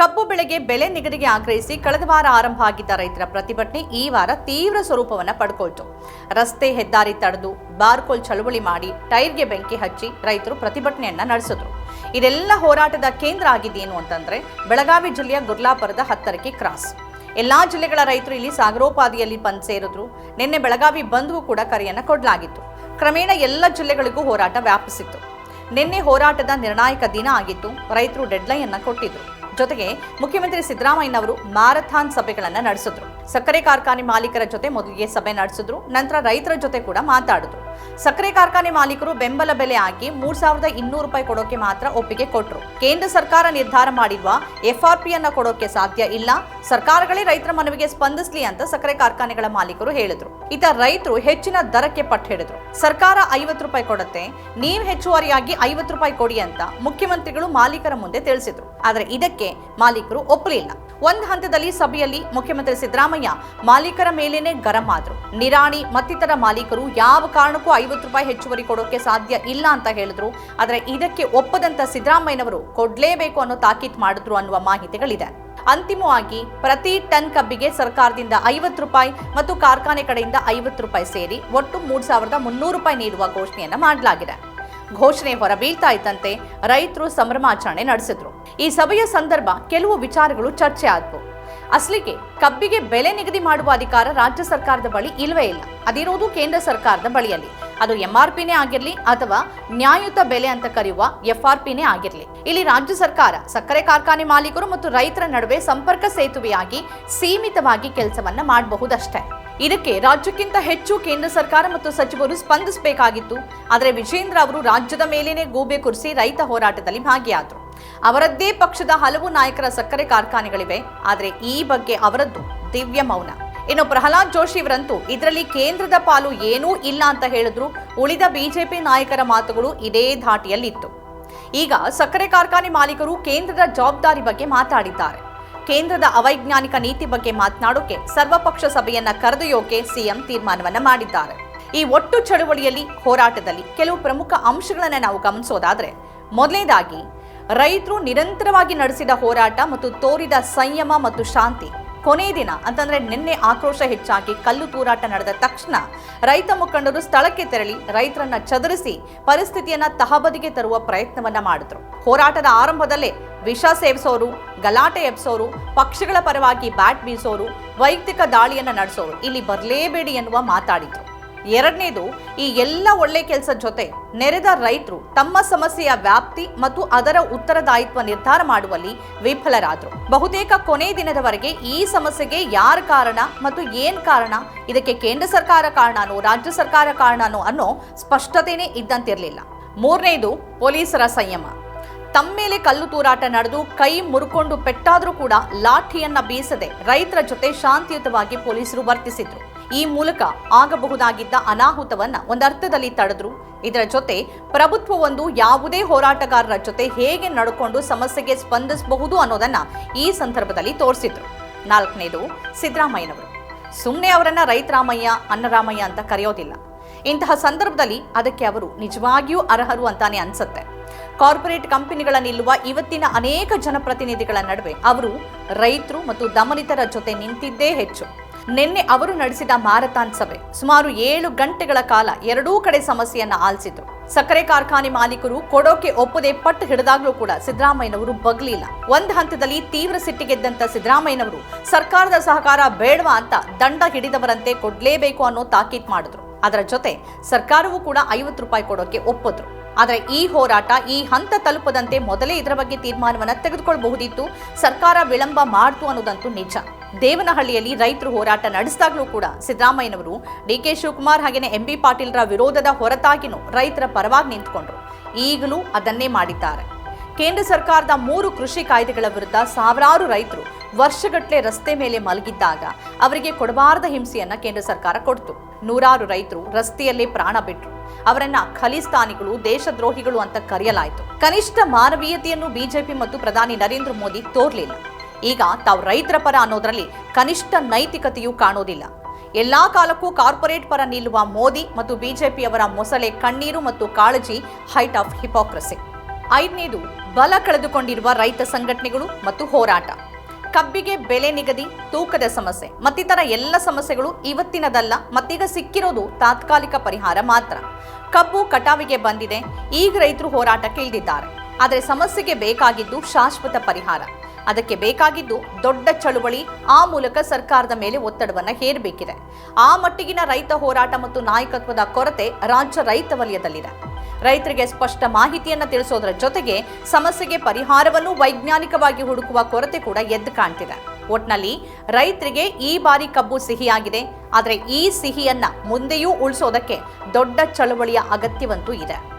ಕಬ್ಬು ಬೆಳೆಗೆ ಬೆಲೆ ನಿಗದಿಗೆ ಆಗ್ರಹಿಸಿ ಕಳೆದ ವಾರ ಆರಂಭ ಆಗಿದ್ದ ರೈತರ ಪ್ರತಿಭಟನೆ ಈ ವಾರ ತೀವ್ರ ಸ್ವರೂಪವನ್ನು ಪಡ್ಕೊಳ್ತು. ರಸ್ತೆ ಹೆದ್ದಾರಿ ತಡೆದು ಬಾರ್ಕೋಲ್ ಚಳುವಳಿ ಮಾಡಿ ಟೈರ್ಗೆ ಬೆಂಕಿ ಹಚ್ಚಿ ರೈತರು ಪ್ರತಿಭಟನೆಯನ್ನ ನಡೆಸಿದ್ರು. ಇದೆಲ್ಲ ಹೋರಾಟದ ಕೇಂದ್ರ ಆಗಿದ್ದೇನು ಅಂತಂದ್ರೆ ಬೆಳಗಾವಿ ಜಿಲ್ಲೆಯ ಗುರ್ಲಾಪುರದ ಹತ್ತರಕ್ಕೆ ಕ್ರಾಸ್. ಎಲ್ಲಾ ಜಿಲ್ಲೆಗಳ ರೈತರು ಇಲ್ಲಿ ಸಾಗರೋಪಾದಿಯಲ್ಲಿ ಬಂದ್ ಸೇರಿದ್ರು. ನಿನ್ನೆ ಬೆಳಗಾವಿ ಬಂದ್ಗೂ ಕೂಡ ಕರೆಯನ್ನು ಕೊಡಲಾಗಿತ್ತು. ಕ್ರಮೇಣ ಎಲ್ಲ ಜಿಲ್ಲೆಗಳಿಗೂ ಹೋರಾಟ ವ್ಯಾಪಿಸಿತ್ತು. ನಿನ್ನೆ ಹೋರಾಟದ ನಿರ್ಣಾಯಕ ದಿನ ಆಗಿತ್ತು. ರೈತರು ಡೆಡ್ಲೈನ್ ಅನ್ನ ಕೊಟ್ಟಿದ್ರು. ಜೊತೆಗೆ ಮುಖ್ಯಮಂತ್ರಿ ಸಿದ್ದರಾಮಯ್ಯನವರು ಮ್ಯಾರಥಾನ್ ಸಭೆಗಳನ್ನ ನಡೆಸಿದ್ರು. ಸಕ್ಕರೆ ಕಾರ್ಖಾನೆ ಮಾಲೀಕರ ಜೊತೆ ಮೊದಲಿಗೆ ಸಭೆ ನಡೆಸಿದ್ರು, ನಂತರ ರೈತರ ಜೊತೆ ಕೂಡ ಮಾತಾಡಿದ್ರು. ಸಕ್ಕರೆ ಕಾರ್ಖಾನೆ ಮಾಲೀಕರು ಬೆಂಬಲ ಬೆಲೆ ಹಾಕಿ ಮೂರ್ ಸಾವಿರದ ಇನ್ನೂರು ರೂಪಾಯಿ ಕೊಡೋಕೆ ಮಾತ್ರ ಒಪ್ಪಿಗೆ ಕೊಟ್ಟರು ಕೇಂದ್ರ ಸರ್ಕಾರ ನಿರ್ಧಾರ ಮಾಡಿರುವ ಎಫ್ಆರ್ಪಿ ಅನ್ನ ಕೊಡೋಕೆ ಸಾಧ್ಯ ಇಲ್ಲ, ಸರ್ಕಾರಗಳೇ ರೈತರ ಮನವಿಗೆ ಸ್ಪಂದಿಸಲಿ ಅಂತ ಸಕ್ಕರೆ ಕಾರ್ಖಾನೆಗಳ ಮಾಲೀಕರು ಹೇಳಿದ್ರು. ಇತ ರೈತರು ಹೆಚ್ಚಿನ ದರಕ್ಕೆ ಪಟ್ಟು ಹಿಡಿದ್ರು. ಸರ್ಕಾರ ಐವತ್ತು ರೂಪಾಯಿ ಕೊಡುತ್ತೆ, ನೀವು ಹೆಚ್ಚುವರಿಯಾಗಿ ಐವತ್ತು ರೂಪಾಯಿ ಕೊಡಿ ಅಂತ ಮುಖ್ಯಮಂತ್ರಿಗಳು ಮಾಲೀಕರ ಮುಂದೆ ತಿಳಿಸಿದ್ರು. ಆದರೆ ಇದಕ್ಕೆ ಮಾಲೀಕರು ಒಪ್ಪಲಿಲ್ಲ. ಒಂದು ಹಂತದಲ್ಲಿ ಸಭೆಯಲ್ಲಿ ಮುಖ್ಯಮಂತ್ರಿ ಸಿದ್ದರಾಮಯ್ಯ ಮಾಲೀಕರ ಮೇಲೇನೆ ಗರಂ ಆದ್ರು. ನಿರಾಣಿ ಮತ್ತಿತರ ಮಾಲೀಕರು ಯಾವ ಕಾರಣಕ್ಕೂ ಐವತ್ತು ರೂಪಾಯಿ ಹೆಚ್ಚುವರಿ ಕೊಡೋಕೆ ಸಾಧ್ಯ ಇಲ್ಲ ಅಂತ ಹೇಳಿದ್ರು. ಆದರೆ ಇದಕ್ಕೆ ಒಪ್ಪದಂತ ಸಿದ್ದರಾಮಯ್ಯನವರು ಕೊಡ್ಲೇಬೇಕು ಅನ್ನೋ ತಾಕೀತ್ ಮಾಡಿದ್ರು ಅನ್ನುವ ಮಾಹಿತಿಗಳಿದೆ. ಅಂತಿಮವಾಗಿ ಪ್ರತಿ ಟನ್ ಕಬ್ಬಿಗೆ ಸರ್ಕಾರದಿಂದ ಐವತ್ತು ರೂಪಾಯಿ ಮತ್ತು ಕಾರ್ಖಾನೆ ಕಡೆಯಿಂದ ಐವತ್ತು ರೂಪಾಯಿ ಸೇರಿ ಒಟ್ಟು ಮೂರ್ ಸಾವಿರದ ಮುನ್ನೂರು ರೂಪಾಯಿ ನೀಡುವ ಘೋಷಣೆಯನ್ನು ಮಾಡಲಾಗಿದೆ. ಘೋಷಣೆ ಹೊರಬೀಳ್ತಾ ಇದ್ದಂತೆ ರೈತರು ಸಂಭ್ರಮಾಚರಣೆ ನಡೆಸಿದ್ರು. ಈ ಸಭೆಯ ಸಂದರ್ಭ ಕೆಲವು ವಿಚಾರಗಳು ಚರ್ಚೆ ಆದವು. ಅಸಲಿಗೆ ಕಬ್ಬಿಗೆ ಬೆಲೆ ನಿಗದಿ ಮಾಡುವ ಅಧಿಕಾರ ರಾಜ್ಯ ಸರ್ಕಾರದ ಬಳಿ ಇಲ್ಲವೇ ಇಲ್ಲ. ಅದಿರೋದು ಕೇಂದ್ರ ಸರ್ಕಾರದ ಬಳಿಯಲ್ಲಿ. ಅದು ಎಂ ಆರ್ ಪಿನೇ ಆಗಿರಲಿ ಅಥವಾ ನ್ಯಾಯಯುತ ಬೆಲೆ ಅಂತ ಕರೆಯುವ ಎಫ್ಆರ್ಪಿನೇ ಆಗಿರಲಿ. ಇಲ್ಲಿ ರಾಜ್ಯ ಸರ್ಕಾರ ಸಕ್ಕರೆ ಕಾರ್ಖಾನೆ ಮಾಲೀಕರು ಮತ್ತು ರೈತರ ನಡುವೆ ಸಂಪರ್ಕ ಸೇತುವೆಯಾಗಿ ಸೀಮಿತವಾಗಿ ಕೆಲಸವನ್ನ ಮಾಡಬಹುದಷ್ಟೇ. ಇದಕ್ಕೆ ರಾಜ್ಯಕ್ಕಿಂತ ಹೆಚ್ಚು ಕೇಂದ್ರ ಸರ್ಕಾರ ಮತ್ತು ಸಚಿವರು ಸ್ಪಂದಿಸಬೇಕಾಗಿತ್ತು. ಆದರೆ ವಿಜೇಂದ್ರ ಅವರು ರಾಜ್ಯದ ಮೇಲೇನೆ ಗೂಬೆ ಕುರಿಸಿ ರೈತ ಹೋರಾಟದಲ್ಲಿ ಭಾಗಿಯಾದರು. ಅವರದ್ದೇ ಪಕ್ಷದ ಹಲವು ನಾಯಕರ ಸಕ್ಕರೆ ಕಾರ್ಖಾನೆಗಳಿವೆ. ಆದರೆ ಈ ಬಗ್ಗೆ ಅವರದ್ದು ದಿವ್ಯ ಮೌನ. ಇನ್ನು ಪ್ರಹ್ಲಾದ್ ಜೋಶಿ ಇವರಂತೂ ಇದರಲ್ಲಿ ಕೇಂದ್ರದ ಪಾಲು ಏನೂ ಇಲ್ಲ ಅಂತ ಹೇಳಿದ್ರು. ಉಳಿದ ಬಿಜೆಪಿ ನಾಯಕರ ಮಾತುಗಳು ಇದೇ ಧಾಟಿಯಲ್ಲಿತ್ತು. ಈಗ ಸಕ್ಕರೆ ಕಾರ್ಖಾನೆ ಮಾಲೀಕರು ಕೇಂದ್ರದ ಜವಾಬ್ದಾರಿ ಬಗ್ಗೆ ಮಾತಾಡಿದ್ದಾರೆ. ಕೇಂದ್ರದ ಅವೈಜ್ಞಾನಿಕ ನೀತಿ ಬಗ್ಗೆ ಮಾತನಾಡೋಕೆ ಸರ್ವಪಕ್ಷ ಸಭೆಯನ್ನ ಕರೆದೊಯ್ಯೋಕೆ ಸಿಎಂ ತೀರ್ಮಾನವನ್ನ ಮಾಡಿದ್ದಾರೆ. ಈ ಒಟ್ಟು ಚಳುವಳಿಯಲ್ಲಿ ಹೋರಾಟದಲ್ಲಿ ಕೆಲವು ಪ್ರಮುಖ ಅಂಶಗಳನ್ನ ನಾವು ಗಮನಿಸೋದಾದ್ರೆ ಮೊದಲನೇದಾಗಿ ರೈತರು ನಿರಂತರವಾಗಿ ನಡೆಸಿದ ಹೋರಾಟ ಮತ್ತು ತೋರಿದ ಸಂಯಮ ಮತ್ತು ಶಾಂತಿ ಕೊನೆ ದಿನ, ಅಂತಂದ್ರೆ ನಿನ್ನೆ ಆಕ್ರೋಶ ಹೆಚ್ಚಾಗಿ ಕಲ್ಲು ತೂರಾಟ ನಡೆದ ತಕ್ಷಣ ರೈತ ಮುಖಂಡರು ಸ್ಥಳಕ್ಕೆ ತೆರಳಿ ರೈತರನ್ನ ಚದುರಿಸಿ ಪರಿಸ್ಥಿತಿಯನ್ನ ತಹಬದಿಗೆ ತರುವ ಪ್ರಯತ್ನವನ್ನ ಮಾಡಿದ್ರು. ಹೋರಾಟದ ಆರಂಭದಲ್ಲೇ ವಿಷ ಸೇವಿಸೋರು, ಗಲಾಟೆ ಎಬ್ಸೋರು, ಪಕ್ಷಗಳ ಪರವಾಗಿ ಬ್ಯಾಟ್ ಬೀಸೋರು, ವೈಯಕ್ತಿಕ ದಾಳಿಯನ್ನ ನಡೆಸೋರು ಇಲ್ಲಿ ಬರಲೇಬೇಡಿ ಎನ್ನುವ ಮಾತಾಡಿದ್ರು. ಎರಡನೇದು, ಈ ಎಲ್ಲ ಒಳ್ಳೆ ಕೆಲಸದ ಜೊತೆ ನೆರೆದ ರೈತರು ತಮ್ಮ ಸಮಸ್ಯೆಯ ವ್ಯಾಪ್ತಿ ಮತ್ತು ಅದರ ಉತ್ತರದಾಯಿತ್ವ ನಿರ್ಧಾರ ಮಾಡುವಲ್ಲಿ ವಿಫಲರಾದರು. ಬಹುತೇಕ ಕೊನೆ ದಿನದವರೆಗೆ ಈ ಸಮಸ್ಯೆಗೆ ಯಾರ ಕಾರಣ ಮತ್ತು ಏನ್ ಕಾರಣ, ಇದಕ್ಕೆ ಕೇಂದ್ರ ಸರ್ಕಾರ ಕಾರಣನೋ ರಾಜ್ಯ ಸರ್ಕಾರ ಕಾರಣನೋ ಅನ್ನೋ ಸ್ಪಷ್ಟತೆನೇ ಇದ್ದಂತಿರಲಿಲ್ಲ. ಮೂರನೇದು, ಪೊಲೀಸರ ಸಂಯಮ. ತಮ್ಮೇಲೆ ಕಲ್ಲು ತೂರಾಟ ನಡೆದು ಕೈ ಮುರ್ಕೊಂಡು ಪೆಟ್ಟಾದರೂ ಕೂಡ ಲಾಠಿಯನ್ನ ಬೀಸದೆ ರೈತರ ಜೊತೆ ಶಾಂತಿಯುತವಾಗಿ ಪೊಲೀಸರು ವರ್ತಿಸಿದ್ರು. ಈ ಮೂಲಕ ಆಗಬಹುದಾಗಿದ್ದ ಅನಾಹುತವನ್ನ ಒಂದರ್ಥದಲ್ಲಿ ತಡೆದ್ರು. ಇದರ ಜೊತೆ ಪ್ರಭುತ್ವವೊಂದು ಯಾವುದೇ ಹೋರಾಟಗಾರರ ಜೊತೆ ಹೇಗೆ ನಡ್ಕೊಂಡು ಸಮಸ್ಯೆಗೆ ಸ್ಪಂದಿಸಬಹುದು ಅನ್ನೋದನ್ನ ಈ ಸಂದರ್ಭದಲ್ಲಿ ತೋರಿಸಿದ್ರು. ನಾಲ್ಕನೇದು ಸಿದ್ದರಾಮಯ್ಯನವರು. ಸುಮ್ಮನೆ ಅವರನ್ನ ರೈತರಾಮಯ್ಯ ಅನ್ನರಾಮಯ್ಯ ಅಂತ ಕರೆಯೋದಿಲ್ಲ. ಇಂತಹ ಸಂದರ್ಭದಲ್ಲಿ ಅದಕ್ಕೆ ಅವರು ನಿಜವಾಗಿಯೂ ಅರ್ಹರು ಅಂತಾನೆ ಅನ್ಸುತ್ತೆ. ಕಾರ್ಪೊರೇಟ್ ಕಂಪನಿಗಳ ನಿಲ್ಲುವ ಇವತ್ತಿನ ಅನೇಕ ಜನಪ್ರತಿನಿಧಿಗಳ ನಡುವೆ ಅವರು ರೈತರು ಮತ್ತು ದಮನಿತರ ಜೊತೆ ನಿಂತಿದ್ದೇ ಹೆಚ್ಚು. ನಿನ್ನೆ ಅವರು ನಡೆಸಿದ ಮ್ಯಾರಥಾನ್ ಸಭೆ ಸುಮಾರು ಏಳು ಗಂಟೆಗಳ ಕಾಲ ಎರಡೂ ಕಡೆ ಸಮಸ್ಯೆಯನ್ನ ಆಲಿಸಿದ್ರು. ಸಕ್ಕರೆ ಕಾರ್ಖಾನೆ ಮಾಲೀಕರು ಕೊಡೋಕೆ ಒಪ್ಪದೆ ಪಟ್ಟು ಹಿಡಿದಾಗ್ಲೂ ಕೂಡ ಸಿದ್ದರಾಮಯ್ಯನವರು ಬಗ್ಲಿಲ್ಲ. ಒಂದ್ ಹಂತದಲ್ಲಿ ತೀವ್ರ ಸಿಟ್ಟಿಗೆದ್ದಂತ ಸಿದ್ದರಾಮಯ್ಯನವರು, ಸರ್ಕಾರದ ಸಹಕಾರ ಬೇಡವಾ ಅಂತ ದಂಡ ಹಿಡಿದವರಂತೆ ಕೊಡ್ಲೇಬೇಕು ಅನ್ನೋ ತಾಕೀತ್ ಮಾಡಿದ್ರು. ಅದರ ಜೊತೆ ಸರ್ಕಾರವೂ ಕೂಡ ಐವತ್ತು ರೂಪಾಯಿ ಕೊಡೋಕೆ ಒಪ್ಪಿದ್ರು. ಆದರೆ ಈ ಹೋರಾಟ, ಈ ಹಂತ ತಲುಪದಂತೆ ಮೊದಲೇ ಇದರ ಬಗ್ಗೆ ತೀರ್ಮಾನವನ್ನು ತೆಗೆದುಕೊಳ್ಳಬಹುದಿತ್ತು ಸರ್ಕಾರ ವಿಳಂಬ ಮಾಡ್ತು ಅನ್ನೋದಂತೂ ನಿಜ. ದೇವನಹಳ್ಳಿಯಲ್ಲಿ ರೈತರು ಹೋರಾಟ ನಡೆಸಿದಾಗಲೂ ಕೂಡ ಸಿದ್ದರಾಮಯ್ಯನವರು ಡಿ ಕೆ ಶಿವಕುಮಾರ್ ಹಾಗೆಯೇ ಎಂ ಬಿ ಪಾಟೀಲ್ರ ವಿರೋಧದ ಹೊರತಾಗಿನೂ ರೈತರ ಪರವಾಗಿ ನಿಂತ್ಕೊಂಡ್ರು. ಈಗಲೂ ಅದನ್ನೇ ಮಾಡಿದ್ದಾರೆ. ಕೇಂದ್ರ ಸರ್ಕಾರದ ಮೂರು ಕೃಷಿ ಕಾಯ್ದೆಗಳ ವಿರುದ್ಧ ಸಾವಿರಾರು ರೈತರು ವರ್ಷಗಟ್ಟಲೆ ರಸ್ತೆ ಮೇಲೆ ಮಲಗಿದ್ದಾಗ ಅವರಿಗೆ ಕೊಡಬಾರದ ಹಿಂಸೆಯನ್ನ ಕೇಂದ್ರ ಸರ್ಕಾರ ಕೊಡ್ತು. ನೂರಾರು ರೈತರು ರಸ್ತೆಯಲ್ಲೇ ಪ್ರಾಣ ಬಿಟ್ರು. ಅವರನ್ನ ಖಲಿಸ್ತಾನಿಗಳು, ದೇಶದ್ರೋಹಿಗಳು ಅಂತ ಕರೆಯಲಾಯಿತು. ಕನಿಷ್ಠ ಮಾನವೀಯತೆಯನ್ನು ಬಿಜೆಪಿ ಮತ್ತು ಪ್ರಧಾನಿ ನರೇಂದ್ರ ಮೋದಿ ತೋರ್ಲಿಲ್ಲ. ಈಗ ತಾವು ರೈತರ ಪರ ಅನ್ನೋದರಲ್ಲಿ ಕನಿಷ್ಠ ನೈತಿಕತೆಯೂ ಕಾಣೋದಿಲ್ಲ. ಎಲ್ಲಾ ಕಾಲಕ್ಕೂ ಕಾರ್ಪೊರೇಟ್ ಪರ ನಿಲ್ಲುವ ಮೋದಿ ಮತ್ತು ಬಿಜೆಪಿಯವರ ಮೊಸಳೆ ಕಣ್ಣೀರು ಮತ್ತು ಕಾಳಜಿ ಹೈಟ್ ಆಫ್ ಹಿಪೋಕ್ರಸಿ ಐದನೇದು, ಬಲ ಕಳೆದುಕೊಂಡಿರುವ ರೈತ ಸಂಘಟನೆಗಳು ಮತ್ತು ಹೋರಾಟ. ಕಬ್ಬಿಗೆ ಬೆಲೆ ನಿಗದಿ, ತೂಕದ ಸಮಸ್ಯೆ, ಮತ್ತಿತರ ಎಲ್ಲ ಸಮಸ್ಯೆಗಳು ಇವತ್ತಿನದಲ್ಲ, ಮತ್ತೀಗ ಸಿಕ್ಕಿರೋದು ತಾತ್ಕಾಲಿಕ ಪರಿಹಾರ ಮಾತ್ರ. ಕಬ್ಬು ಕಟಾವಿಗೆ ಬಂದಿದೆ, ಈಗ ರೈತರು ಹೋರಾಟಕ್ಕೆ ಇಳಿದಿದ್ದಾರೆ. ಆದರೆ ಸಮಸ್ಯೆಗೆ ಬೇಕಾಗಿದ್ದು ಶಾಶ್ವತ ಪರಿಹಾರ. ಅದಕ್ಕೆ ಬೇಕಾಗಿದ್ದು ದೊಡ್ಡ ಚಳುವಳಿ, ಆ ಮೂಲಕ ಸರ್ಕಾರದ ಮೇಲೆ ಒತ್ತಡವನ್ನು ಹೇರಬೇಕಿದೆ. ಆ ಮಟ್ಟಿಗಿನ ರೈತ ಹೋರಾಟ ಮತ್ತು ನಾಯಕತ್ವದ ಕೊರತೆ ರಾಜ್ಯ ರೈತ ವಲಯದಲ್ಲಿದೆ. ರೈತರಿಗೆ ಸ್ಪಷ್ಟ ಮಾಹಿತಿಯನ್ನು ತಿಳಿಸೋದರ ಜೊತೆಗೆ ಸಮಸ್ಯೆಗೆ ಪರಿಹಾರವನ್ನು ವೈಜ್ಞಾನಿಕವಾಗಿ ಹುಡುಕುವ ಕೊರತೆ ಕೂಡ ಎದ್ದು ಕಾಣ್ತಿದೆ. ಒಟ್ನಲ್ಲಿ ರೈತರಿಗೆ ಈ ಬಾರಿ ಕಬ್ಬು ಸಿಹಿಯಾಗಿದೆ, ಆದರೆ ಈ ಸಿಹಿಯನ್ನ ಮುಂದೆಯೂ ಉಳಿಸೋದಕ್ಕೆ ದೊಡ್ಡ ಚಳುವಳಿಯ ಅಗತ್ಯವಂತೂ ಇದೆ.